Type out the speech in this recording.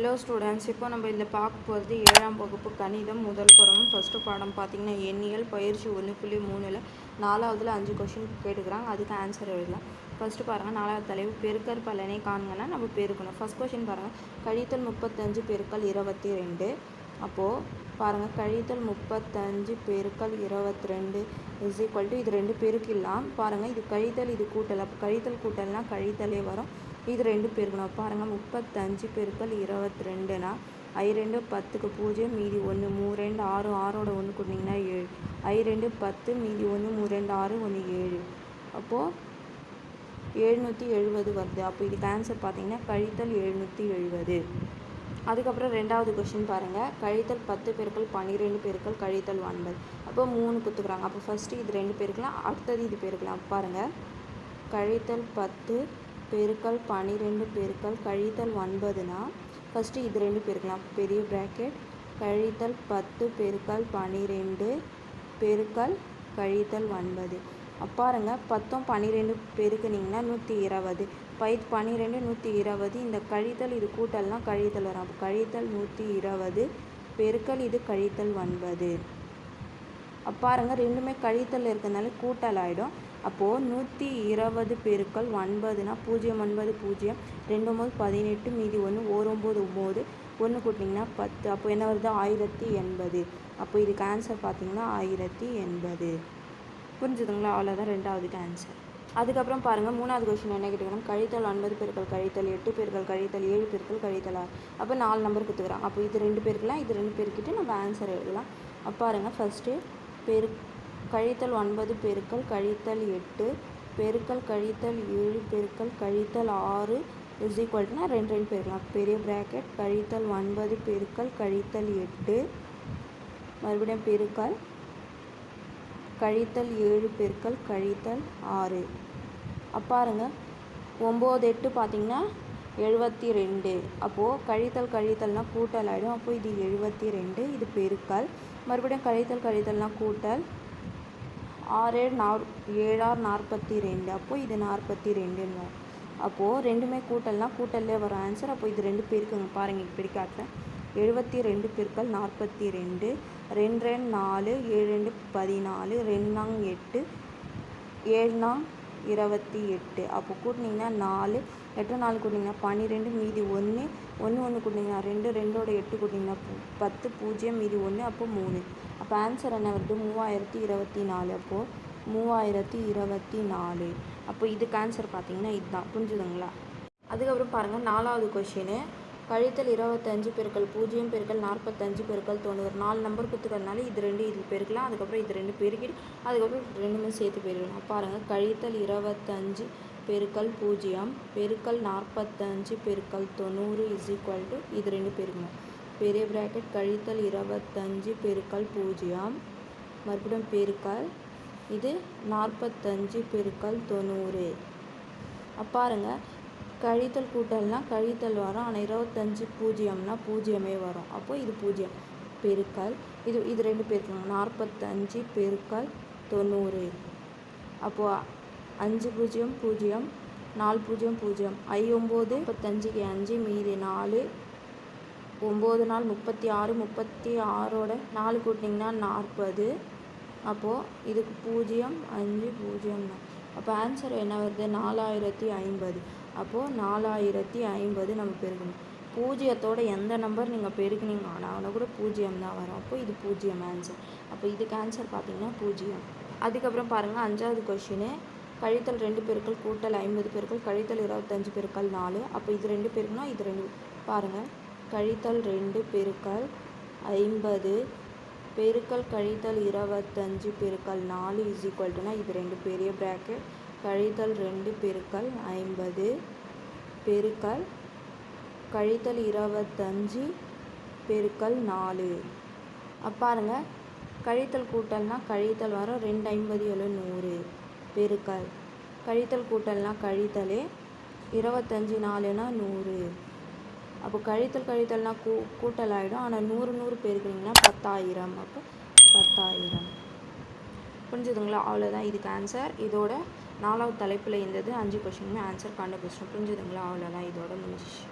Hello students இப்போ நம்ம இதில் பார்க்க போகிறது ஏழாம் வகுப்பு கணிதம் முதல் புறம். ஃபஸ்ட்டு பாடம் பார்த்தீங்கன்னா எண்ணியல் பயிற்சி ஒன்று புள்ளி மூணில் நாலாவதுல அஞ்சு கொஷின் கேட்டுக்கிறாங்க. அதுக்கு ஆன்சர் எழுதலாம். ஃபஸ்ட்டு பாருங்கள் நாலாவது தலைவு பெருக்கர் பலனை காண்கன்னா நம்ம பெருக்கணும். ஃபஸ்ட் கொஷின் பாருங்கள் கழித்தல் முப்பத்தஞ்சு பெருக்கல் இருபத்தி ரெண்டு. அப்போது பாருங்கள் கழித்தல் முப்பத்தஞ்சு பெருக்கல் இருபத்தி ரெண்டு இஸ் ஈக்குவல் டு இது ரெண்டு பெருக்கிடலாம். பாருங்கள் இது கழித்தல் இது கூட்டல். அப்போ கழித்தல் கூட்டல்னால் கழித்தலே வரும். இது ரெண்டு பெருக்கணும் பாருங்கள் முப்பத்தஞ்சு பெருக்கல் இருபத்தி ரெண்டுனா ஐ ரெண்டு பத்துக்கு பூஜ்ஜியம் மீதி ஒன்று மூ ரெண்டு ஆறு ஆறோட ஒன்று கொடுத்தீங்கன்னா ஏழு. ஐ ரெண்டு பத்து மீதி ஒன்று மூ ரெண்டு ஆறு ஒன்று ஏழு. அப்போது எழுநூற்றி எழுபது வருது. அப்போ இதுக்கு ஆன்சர் பார்த்தீங்கன்னா கழித்தல் எழுநூற்றி எழுபது அதுக்கப்புறம் ரெண்டாவது கொஷின் பாருங்கள் கழித்தல் பத்து பேருக்கள் பன்னிரெண்டு பேருக்கள் கழித்தல் ஒன்பது. அப்போ மூணு குத்துக்குறாங்க அப்போ ஃபஸ்ட்டு இது ரெண்டு பேருக்கலாம் அடுத்தது இது பேருக்கலாம். பாருங்கள் கழித்தல் பத்து பெருக்கல் பன்னிரெண்டு பெருக்கல் கழித்தல் ஒன்பதுனா ஃபஸ்ட்டு இது ரெண்டு பெருக்கலாம். பெரிய ப்ராக்கெட் கழித்தல் பத்து பெருக்கல் பன்னிரெண்டு பெருக்கல் கழித்தல் ஒன்பது. பாருங்க பத்தும் பன்னிரெண்டு பெருக்குனிங்கன்னா நூற்றி இருபது. பை பன்னிரெண்டு நூற்றி இருபது. இந்த கழித்தல் இது கூட்டல்னால் கழித்தல் வரும். அப்போ கழித்தல் நூற்றி இருபது பெருக்கல் இது கழித்தல் ஒன்பது. அப்பாருங்க ரெண்டுமே கழித்தல் இருக்கிறதுனால கூட்டல் ஆகிடும் அப்போது நூற்றி இருபது பெருக்கல் ஒன்பதுனா பூஜ்ஜியம் ஒன்பது பூஜ்ஜியம் ரெண்டு ஒம்பது பதினெட்டு மீதி ஒன்று ஓர் ஒம்பது ஒம்பது ஒன்று கூட்டிங்கன்னா பத்து. அப்போ என்ன வருது? ஆயிரத்தி எண்பது. அப்போ இதுக்கு ஆன்சர் பார்த்தீங்கன்னா ஆயிரத்தி எண்பது. புரிஞ்சுதுங்களா? அவ்வளோதான் ரெண்டாவதுக்கு ஆன்சர் அதுக்கப்புறம் பாருங்கள் மூணாவது கொஸ்டின் என்ன கேட்டுக்கிறோம் கழித்தல் ஒன்பது பெருக்கள் கழித்தல் எட்டு பெருக்கள் கழித்தல் ஏழு பெருக்கள் கழித்தல் ஆறு. அப்போ நாலு நம்பர் கொடுத்துக்கிறாங்க அப்போ இது ரெண்டு பேருக்குலாம் இது ரெண்டு பேருக்கிட்டே நம்ம ஆன்சர் எழுதலாம். அப்போ பாருங்கள் ஃபஸ்ட்டு பெரு கழித்தல் ஒன்பது பெருக்கல் கழித்தல் எட்டு பெருக்கல் கழித்தல் ஏழு பெருக்கல் கழித்தல் ஆறு இஸ் ஈக்குவல்ட்டுனா ரெண்டு ரெண்டு பெருக்கலாம். பெரிய ப்ராக்கெட் கழித்தல் ஒன்பது பெருக்கல் கழித்தல் எட்டு. மறுபடியும் பெருக்கல் கழித்தல் ஏழு பெருக்கல் கழித்தல் ஆறு. பாருங்க ஒம்பது எட்டு பார்த்திங்கன்னா எழுபத்தி ரெண்டு அப்போது கழித்தல் கழித்தல்னால் கூட்டல் ஆகிடும் அப்போது இது எழுபத்தி ரெண்டு இது பெருக்கல். மறுபடியும் கழித்தல் கழித்தல்னால் கூட்டல் ஆறு நார் ஏழாறு நாற்பத்தி ரெண்டு அப்போது இது நாற்பத்தி ரெண்டுன்னு அப்போது ரெண்டுமே கூட்டல்னா கூட்டல்லே வரும் ஆன்சர் அப்போ இது ரெண்டு பேருக்குங்க. பாருங்கள் இப்படி காட்டுறேன். எழுபத்தி ரெண்டு பிற்கள் நாற்பத்தி ரெண்டு ரெண்டு ரெண்டு நாலு ஏழு ரெண்டு பதினாலு. ரெண்டாங் எட்டு. ஏழுனா இருபத்தி எட்டு. அப்போ கூட்டினீங்கன்னா நாலு. எட்டு நாலு கூட்டிங்கன்னா பன்னிரெண்டு மீதி ஒன்று. ஒன்று ஒன்று கூட்டிங்கன்னா ரெண்டு. ரெண்டோட எட்டு கூட்டிங்கன்னா பத்து பூஜ்ஜியம் மீதி ஒன்று. அப்போ மூணு. அப்போ ஆன்சர் என்ன வருது? மூவாயிரத்தி இருபத்தி நாலு அப்போது மூவாயிரத்தி இருபத்தி நாலு. அப்போ இதுக்கு ஆன்சர் பார்த்தீங்கன்னா இதுதான். புரிஞ்சுதுங்களா? அதுக்கப்புறம் பாருங்கள் நாலாவது கொஷினு கழித்தல் இருபத்தஞ்சு பெருக்கள் பூஜ்ஜியம் பெருக்கள் நாற்பத்தஞ்சு பெருக்கள் தொண்ணூறு. நாலு நம்பர் கொடுத்துக்கிறதுனால இது ரெண்டு இது பெருக்கலாம். அதுக்கப்புறம் இது ரெண்டு பெருக்கிட்டு அதுக்கப்புறம் ரெண்டுமே சேர்த்து பெருக்கலாம். பாருங்கள் கழித்தல் இருபத்தஞ்சு பெருக்கல் பூஜ்ஜியம் பெருக்கல் நாற்பத்தஞ்சு பெருக்கல் தொண்ணூறு இஸ் ஈக்குவல் டு இது ரெண்டு பெருக்கணும். பெரிய ப்ராக்கெட் கழித்தல் இருபத்தஞ்சு பெருக்கல் பூஜ்ஜியம். மறுபடியும் பெருக்கல். இது நாற்பத்தஞ்சு பெருக்கல் தொண்ணூறு. பாருங்க கழித்தல் கூட்டல்னால் கழித்தல் வரும் ஆனால் இருபத்தஞ்சி பூஜ்ஜியம்னா பூஜ்ஜியமே வரும். அப்போது இது பூஜ்ஜியம். பெருக்கல். இது இது ரெண்டு பெருக்கணும். நாற்பத்தஞ்சு பெருக்கல் தொண்ணூறு. அப்போது அஞ்சு பூஜ்ஜியம் பூஜ்ஜியம் நாலு பூஜ்ஜியம் பூஜ்ஜியம். ஐ ஒம்பது முப்பத்தஞ்சுக்கு அஞ்சு மீதி நாலு ஒம்பது நாள் முப்பத்தி ஆறு முப்பத்தி ஆறோட நாலு கூட்டிங்கன்னா நாற்பது. அப்போது இதுக்கு பூஜ்ஜியம் அஞ்சு பூஜ்ஜியம் அப்போ ஆன்சர் என்ன வருது? நாலாயிரத்தி ஐம்பது. அப்போது நாலாயிரத்தி ஐம்பது நம்ம பெருக்கணும். பூஜ்ஜியத்தோட எந்த நம்பர் நீங்கள் பெருக்கினீங்க ஆனால் கூட பூஜ்ஜியம் தான் வரும். அப்போ இது பூஜ்ஜியம் ஆன்சர் அப்போ இதுக்கு ஆன்சர் பார்த்தீங்கன்னா பூஜ்ஜியம். அதுக்கப்புறம் பாருங்கள் அஞ்சாவது கொஷினு கழித்தல் ரெண்டு பெருக்கள் கூட்டல் ஐம்பது பெருக்கள் கழித்தல் இருபத்தஞ்சு பெருக்கள் நாலு. அப்போ இது ரெண்டு பேருக்குன்னா இது ரெண்டு. பாருங்கள் கழித்தல் ரெண்டு பெருக்கள் ஐம்பது. பெருக்கல் கழித்தல் இருபத்தஞ்சு பெருக்கல் நாலு இஸ் ஈக்குவல்ட்டுனா இது ரெண்டு பெரிய ப்ராக்கெட் கழித்தல் ரெண்டு பெருக்கல் ஐம்பது. பெருக்கல் கழித்தல் இருபத்தஞ்சு பெருக்கல் நாலு. பாருங்கள் கழித்தல் கூட்டல்னால் கழித்தல் வரும் ரெண்டு ஐம்பது ஏழு நூறு. பெருக்கல் கழித்தல் கூட்டல்னால் கழித்தலே இருபத்தஞ்சி நாலுனா நூறு. அப்போ கழித்தல் கழித்தல்னா கூ கூட்டல் ஆகிடும் ஆனால் நூறு நூறு பெருக்குனிங்கன்னா பத்தாயிரம். அப்போ பத்தாயிரம். புரிஞ்சுதுங்களா? அவ்வளோதான். இதுக்கு ஆன்சர் இதோட நாலாவது தலைப்பில் இருந்தது அஞ்சு கொஷினுமே ஆன்சர் கண்டுபிடிச்சிட்டோம் புரிஞ்சுதுங்களா? அவ்வளோதான். இதோட முடிஞ்சிச்சு.